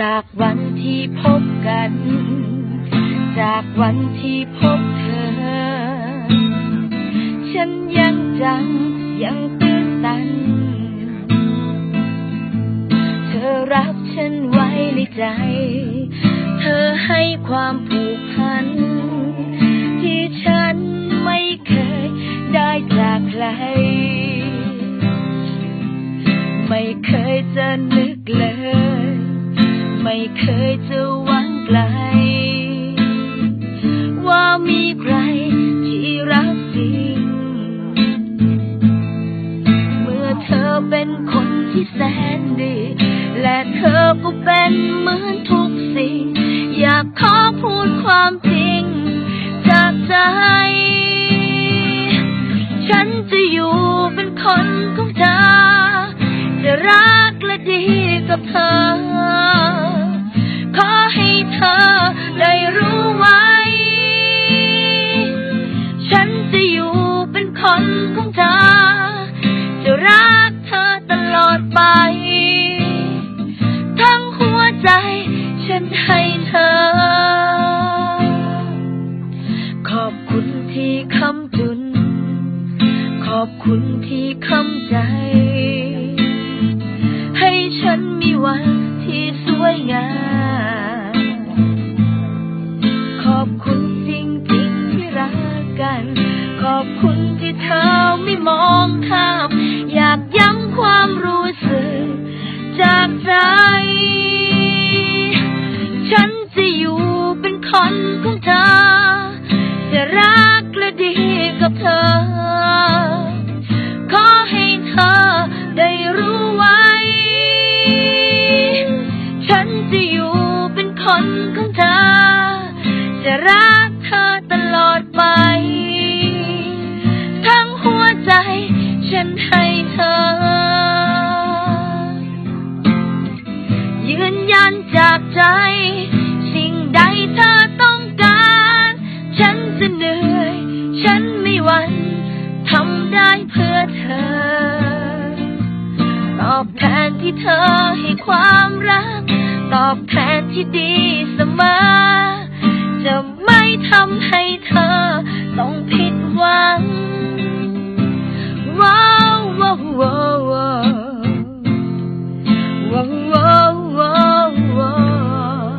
จากวันที่พบกัน จากวันที่พบเธอ ฉันยังจำยังตื้นตัน เธอรับฉันไว้ในใจ เธอให้ความผูกพัน ที่ฉันไม่เคยได้จากใคร ไม่เคยจะนึ ไม่เคยจะหวังไกล ว่ามีใครที่รักจริง เมื่อเธอเป็นคนที่แสนดี และเธอก็เป็นเหมือนทุกสิ่ง อยากขอพูดความจริง จากใจ ฉันจะอยู่เป็นคนของเธอ จะรักและดีกับเธอ คำใจ ของเธอ จะรักเธอตลอดไป ทั้งหัวใจฉันให้เธอ ยืนยันจากใจ สิ่งใดเธอต้องการ ฉันจะเหนื่อย ฉันไม่หวันทำได้เพื่อเธอ ตอบแทนที่เธอให้ความรัก ตอบแทนที่ดีเสมอ จะไม่ทำให้เธอต้องผิดหวังว้าวว้าวว้าวว้าวว้าวว้าว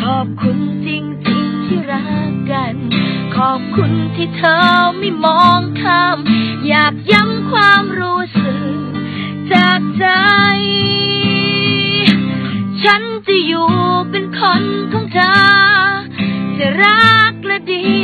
ขอบคุณจริงๆ รักกัน ขอบคุณที่เธอไม่มองข้าม อยากย้ำความรู้สึกจากใจ ฉันจะอยู่เป็นคนของเธอ จะรักและดี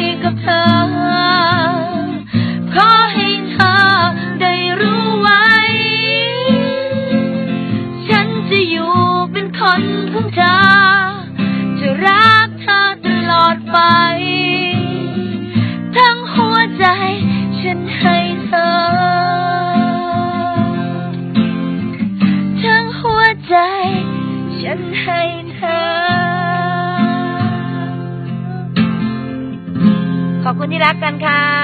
รักกันค่ะ